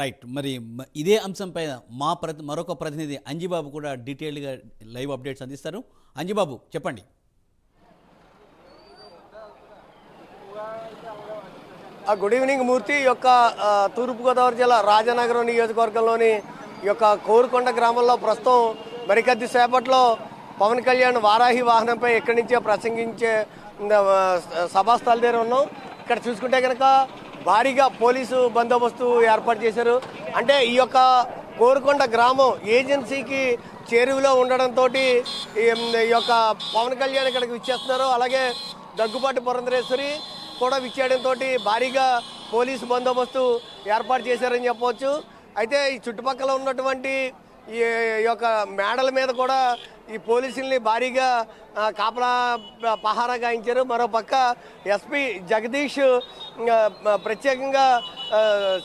Right మరి ఇదే అంశంపై మా ప్రతి మరొక ప్రతినిధి అంజిబాబు కూడా డీటెయిల్డ్గా లైవ్ అప్డేట్స్ అందిస్తారు అంజిబాబు చెప్పండి గుడ్ ఈవినింగ్ మూర్తి యొక్క తూర్పుగోదావరి జిల్లా రాజనగరం నియోజకవర్గంలోని యొక్క కోరుకొండ గ్రామంలో ప్రస్తుతం మరి సేపట్లో పవన్ కళ్యాణ్ వారాహి వాహనంపై ఎక్కడి నుంచే ప్రసంగించే సభాస్థల దగ్గర ఉన్నాం ఇక్కడ చూసుకుంటే కనుక భారీగా పోలీసు బందోబస్తు ఏర్పాటు చేశారు అంటే ఈ యొక్క కోరుకొండ గ్రామం ఏజెన్సీకి చేరువలో ఉండడంతో ఈ యొక్క పవన్ కళ్యాణ్ ఇక్కడికి విచ్చేస్తున్నారు అలాగే దగ్గుబాటి పురంధరేశ్వరి కూడా విచ్చేయడంతో భారీగా పోలీసు బందోబస్తు ఏర్పాటు చేశారని చెప్పవచ్చు అయితే ఈ చుట్టుపక్కల ఉన్నటువంటి ఈ యొక్క మేడల మీద కూడా ఈ పోలీసుల్ని భారీగా కాపలా పహారా గాయించారు మరోపక్క ఎస్పీ జగదీష్ ప్రత్యేకంగా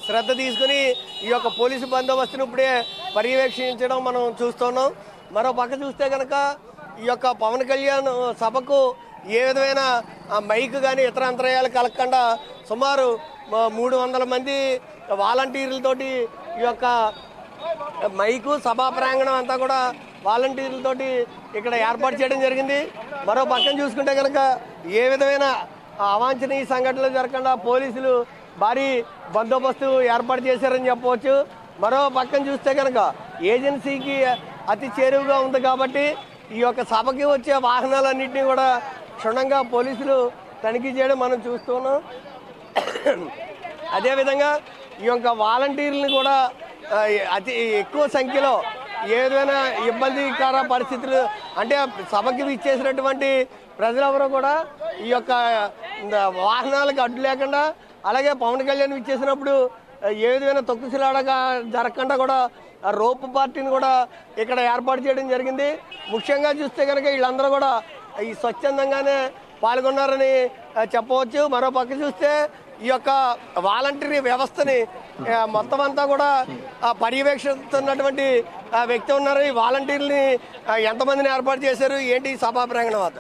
శ్రద్ధ తీసుకుని ఈ యొక్క పోలీసు బందోబస్తును ఇప్పుడే పర్యవేక్షించడం మనం చూస్తున్నాం మరో పక్క చూస్తే కనుక ఈ యొక్క పవన్ కళ్యాణ్ సభకు ఏ విధమైన మైక్ కానీ ఇతర అంతరాయాలు కలగకుండా సుమారు మూడు వందల మంది వాలంటీర్లతోటి ఈ యొక్క మైకు సభా ప్రాంగణం అంతా కూడా వాలంటీర్లతో ఇక్కడ ఏర్పాటు చేయడం జరిగింది మరో పక్కన చూసుకుంటే కనుక ఏ విధమైన అవాంఛనీయ సంఘటనలు జరగకుండా పోలీసులు భారీ బందోబస్తు ఏర్పాటు చేశారని చెప్పవచ్చు మరో పక్కన చూస్తే కనుక ఏజెన్సీకి అతి చేరువుగా ఉంది కాబట్టి ఈ యొక్క సభకి వచ్చే వాహనాలన్నింటినీ కూడా క్షుణ్ణంగా పోలీసులు తనిఖీ చేయడం మనం చూస్తున్నాం అదేవిధంగా ఈ యొక్క వాలంటీర్లను కూడా అతి ఎక్కువ సంఖ్యలో ఏదైనా ఇబ్బందికర పరిస్థితులు అంటే సభకి ఇచ్చేసినటువంటి ప్రజలెవరూ కూడా ఈ యొక్క వాహనాలకు అడ్డు లేకుండా అలాగే పవన్ కళ్యాణ్ ఇచ్చేసినప్పుడు ఏ విధమైన తొక్కుసిలాడగా జరగకుండా కూడా రోపు పార్టీని కూడా ఇక్కడ ఏర్పాటు చేయడం జరిగింది ముఖ్యంగా చూస్తే కనుక వీళ్ళందరూ కూడా ఈ స్వచ్ఛందంగానే పాల్గొన్నారని చెప్పవచ్చు మరో పక్క చూస్తే ఈ యొక్క వాలంటరీ వ్యవస్థని మొత్తం అంతా కూడా పర్యవేక్షిస్తున్నటువంటి వ్యక్తి ఉన్నారు ఈ వాలంటీర్ని ఎంతమందిని ఏర్పాటు చేశారు ఏంటి సభా ప్రాంగణం వద్ద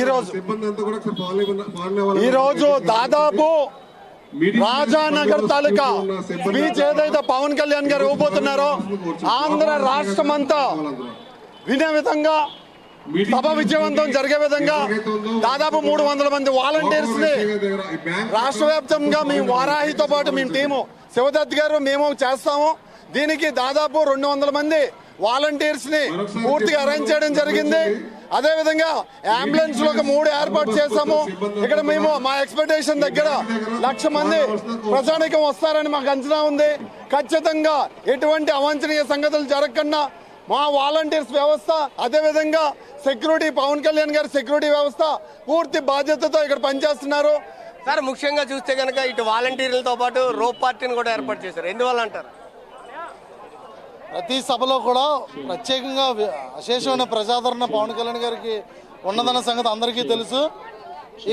ఈరోజు ఈరోజు దాదాపు రాజానగర్ తాలూకా మీ ఏదైతే పవన్ కళ్యాణ్ గారు ఇవ్వబోతున్నారో ఆంధ్ర రాష్ట్రం అంతా వినే విధంగా సభ విజయవంతం జరిగే విధంగా దాదాపు మూడు వందల మంది వాలంటీర్స్ ని రాష్ట్ర వ్యాప్తంగా మీ వారాహితో పాటు మేము టీము శివదత్ గారు మేము చేస్తాము దీనికి దాదాపు రెండు వందల మంది వాలంటీర్స్ ని పూర్తిగా అరేంజ్ చేయడం జరిగింది అదే విధంగా అంబులెన్స్ లో ఒక మూడు ఏర్పాటు చేశాము ఇక్కడ మేము మా ఎక్స్పెక్టేషన్ దగ్గర లక్ష మంది ప్రజానికం వస్తారని మాకు అంచనా ఉంది ఖచ్చితంగా ఎటువంటి అవాంఛనీయ సంగతులు జరగకుండా మా వాలంటీర్స్ వ్యవస్థ అదేవిధంగా సెక్యూరిటీ పవన్ కళ్యాణ్ గారి సెక్యూరిటీ వ్యవస్థ పూర్తి బాధ్యతతో ఇక్కడ పనిచేస్తున్నారు సార్ ముఖ్యంగా చూస్తే కనుక ఇటు వాలంటీర్లతో పాటు రోప్ పార్టీని కూడా ఏర్పాటు చేశారు ఎందువల్ల అంటారు ప్రతి సభలో కూడా ప్రత్యేకంగా అశేషమైన ప్రజాదరణ పవన్ కళ్యాణ్ గారికి ఉన్నదన్న సంగతి అందరికీ తెలుసు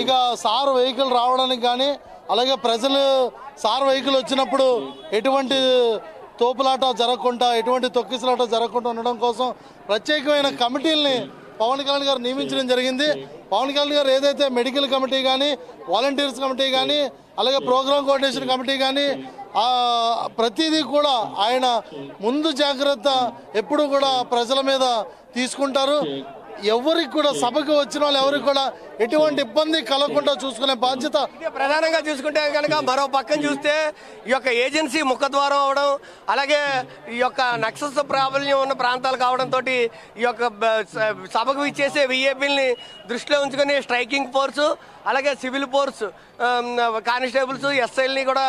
ఇక సార్ వెహికల్ రావడానికి కానీ అలాగే ప్రజలు సార్ వెహికల్ వచ్చినప్పుడు ఎటువంటి తోపులాట జరగకుండా ఎటువంటి తొక్కిసలాట జరగకుండా ఉండడం కోసం ప్రత్యేకమైన కమిటీల్ని పవన్ కళ్యాణ్ గారు నియమించడం జరిగింది పవన్ కళ్యాణ్ గారు ఏదైతే మెడికల్ కమిటీ కానీ వాలంటీర్స్ కమిటీ కానీ అలాగే ప్రోగ్రామ్ కోఆర్డినేషన్ కమిటీ కానీ ప్రతిదీ కూడా ఆయన ముందు జాగ్రత్త ఎప్పుడు కూడా ప్రజల మీద తీసుకుంటారు ఎవరికి కూడా సభకు వచ్చిన వాళ్ళు ఎవరికి కూడా ఎటువంటి ఇబ్బంది కలగకుండా చూసుకునే బాధ్యత ప్రధానంగా చూసుకుంటే కనుక మరో పక్కన చూస్తే ఈ యొక్క ఏజెన్సీ ముఖద్వారం అవడం అలాగే ఈ యొక్క నక్సల్స్ ప్రాబల్యం ఉన్న ప్రాంతాలు కావడంతో ఈ యొక్క సభకు ఇచ్చేసే విఏపీని దృష్టిలో ఉంచుకుని స్ట్రైకింగ్ ఫోర్స్ అలాగే సివిల్ ఫోర్స్ కానిస్టేబుల్స్ ఎస్ఐల్ని కూడా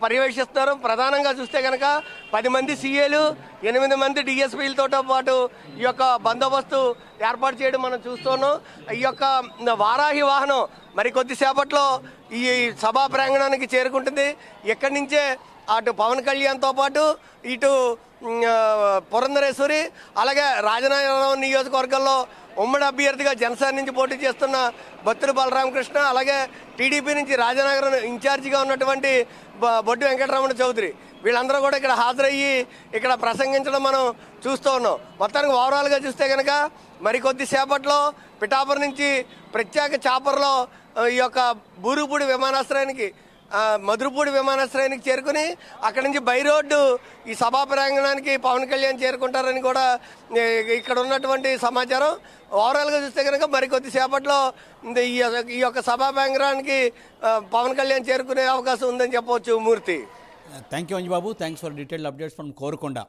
పర్యవేక్షిస్తున్నారు ప్రధానంగా చూస్తే కనుక పది మంది సీఏలు ఎనిమిది మంది డిఎస్పీలతో పాటు ఈ యొక్క బందోబస్తు ఏర్పాటు చేయడం మనం చూస్తున్నాం ఈ యొక్క వారాహి వాహనం మరి కొద్దిసేపట్లో ఈ సభా ప్రాంగణానికి చేరుకుంటుంది ఎక్కడి నుంచే అటు పవన్ కళ్యాణ్తో పాటు ఇటు పురంధరేశ్వరి అలాగే రాజనారాయణరావు నియోజకవర్గంలో ఉమ్మడి అభ్యర్థిగా జనసేన నుంచి పోటీ చేస్తున్న బత్తురు బలరామకృష్ణ అలాగే టీడీపీ నుంచి రాజనగరం ఇన్ఛార్జిగా ఉన్నటువంటి బొడ్డు వెంకటరమణ చౌదరి వీళ్ళందరూ కూడా ఇక్కడ హాజరయ్యి ఇక్కడ ప్రసంగించడం మనం చూస్తూ ఉన్నాం మొత్తానికి ఓవరాల్గా చూస్తే కనుక మరికొద్దిసేపట్లో పిఠాపురం నుంచి ప్రత్యేక చాపర్లో ఈ యొక్క బూరుపూడి విమానాశ్రయానికి మధురపూడి విమానాశ్రయానికి చేరుకుని అక్కడి నుంచి బై రోడ్డు ఈ సభా ప్రాంగణానికి పవన్ కళ్యాణ్ చేరుకుంటారని కూడా ఇక్కడ ఉన్నటువంటి సమాచారం ఓవరాల్గా చూస్తే కనుక మరికొద్దిసేపట్లో ఈ యొక్క సభా ప్రాంగణానికి పవన్ కళ్యాణ్ చేరుకునే అవకాశం ఉందని చెప్పవచ్చు మూర్తి Thank you, Anju Babu. Thanks for detailed updates from Korukonda.